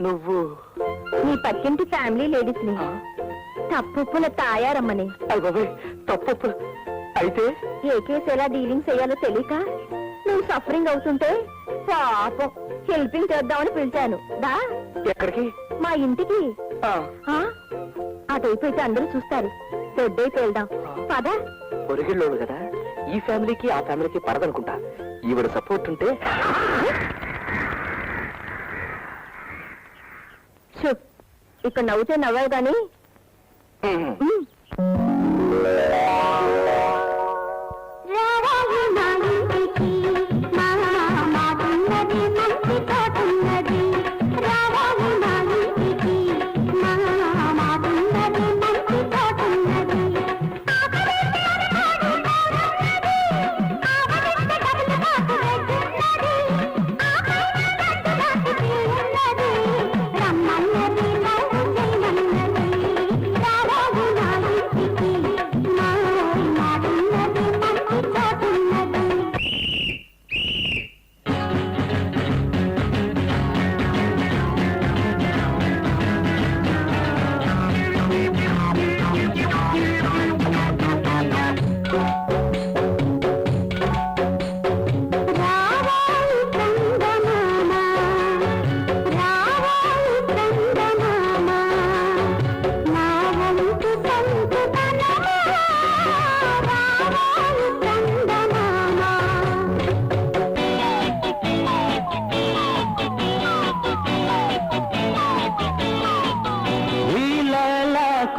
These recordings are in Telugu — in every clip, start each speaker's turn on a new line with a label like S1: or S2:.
S1: నువ్వు.
S2: నీ పక్కింటి ఫ్యామిలీ లేడీస్ని తప్పుల తాయారమ్మని.
S1: అయ్య బాబాయ్ తప్పు అయితే?
S2: ఏ కేసు ఎలా డీలింగ్ చేయాలో తెలియక నువ్వు సఫరింగ్ అవుతుంటే పాపం హెల్పింగ్ చేద్దామని పిలిచాను. దా.
S1: ఎక్కడికి?
S2: మా ఇంటికి.
S1: ఆ,
S2: ఆ? అదైపోతే అందరూ చూస్తారు. దొడ్డైతే వెళ్దాం. పదా.
S1: పొరిగిళ్ళోడు కదా. ఈ ఫ్యామిలీకి ఆ ఫ్యామిలీకి పడదనుకుంటా. ఈవిడ సపోర్ట్ ఉంటే
S2: ఇక్కడ నవ్వుతే నవ్వావు గాని.
S1: ఉమ్,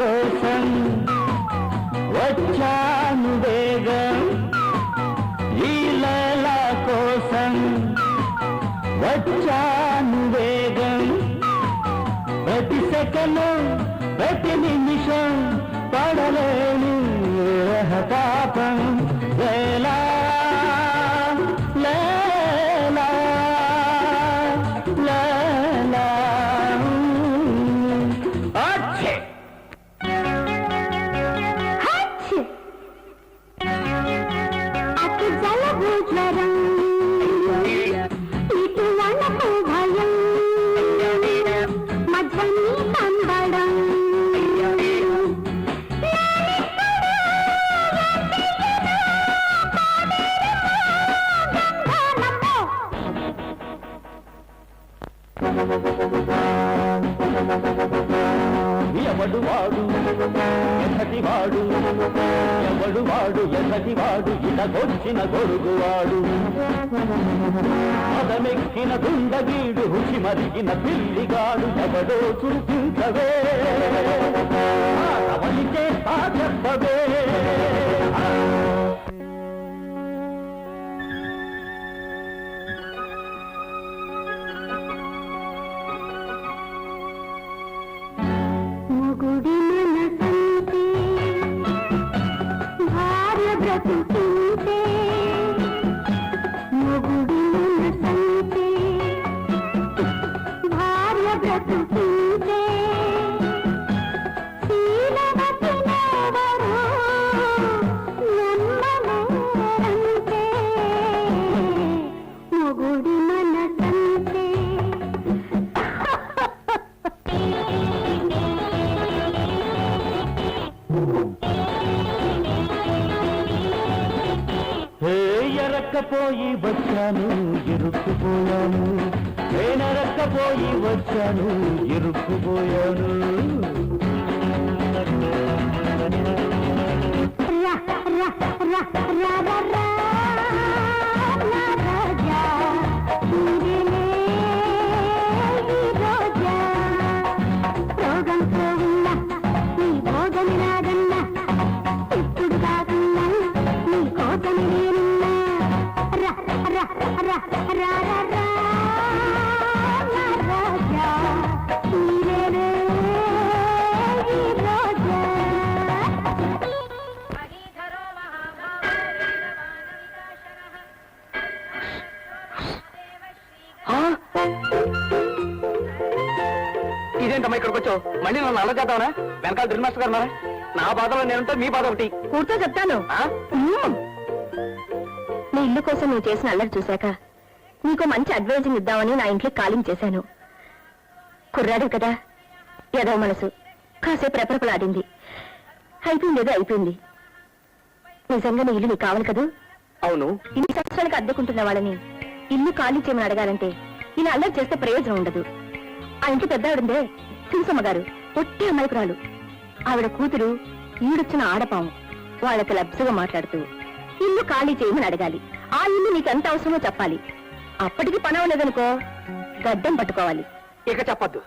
S1: కోసం వచ్చాను వేగం. వీళ్ళ కోసం వచ్చాను వేగం. ప్రతి సెకను ప్రతి నిమిషం పడలేను రహతాపం వేలా ఎవడు వాడు ఎన్నటి వాడు ఎవడు వాడు ఎన్నటి వాడు ఇటకొచ్చిన గొడుగువాడు. పదమెక్కిన దుండగీడు రుచి మరిగిన పిల్లిగాడు. ఎవడో చూపించవే ఎరక్కపోయి వచ్చాను ఇరుక్కుపోయాను నేనెరక్కపోయి వచ్చాను ఇరుక్కుపోయాను
S3: రా రా రా రా
S1: ఇదేంటమ్మా ఇక్కడికి వచ్చావు? మళ్ళీ నన్ను అల్ల చేద్దామనా వెనకాల డ్రిల్ మాస్టర్ గారు నా బాధలో నేనుంటే మీ బాధ ఒకటి.
S2: కూర్చో చెప్తాను. నీ ఇల్లు కోసం నువ్వు చేసిన అల్లరి చూశాక నీకు మంచి అడ్వైజింగ్ ఇద్దామని నా ఇంట్లో కాలింగ్ చేశాను. కుర్రాడు కదా ఏదో మనసు. కాసేపు రెపరెపలాడింది. అయిపోయింది ఏదో అయిపోయింది. నిజంగా నీ ఇల్లు నీకు కావాలి కదూ?
S1: అవును.
S2: ఇన్ని సంవత్సరాలకు అద్దెకుంటున్న వాళ్ళని ఇల్లు ఖాళీ చేయమని అడగాలంటే ఇలా అల్లరి చేస్తే ప్రయోజనం ఉండదు. ఆ ఇంటి పెద్ద ఆవిడందే తులసమ్మ గారు ఒట్టి అమాయకురాలు. ఆవిడ కూతురు ఈడొచ్చిన ఆడపాము. వాళ్ళకి లబ్సుగా మాట్లాడుతూ ఇల్లు ఖాళీ చేయమని అడగాలి. ఆ ఇల్లు నీకెంత అవసరమో చెప్పాలి. అప్పటికి పని అవ్వలేదనుకో గడ్డం పట్టుకోవాలి.
S1: ఇక చెప్పద్దు.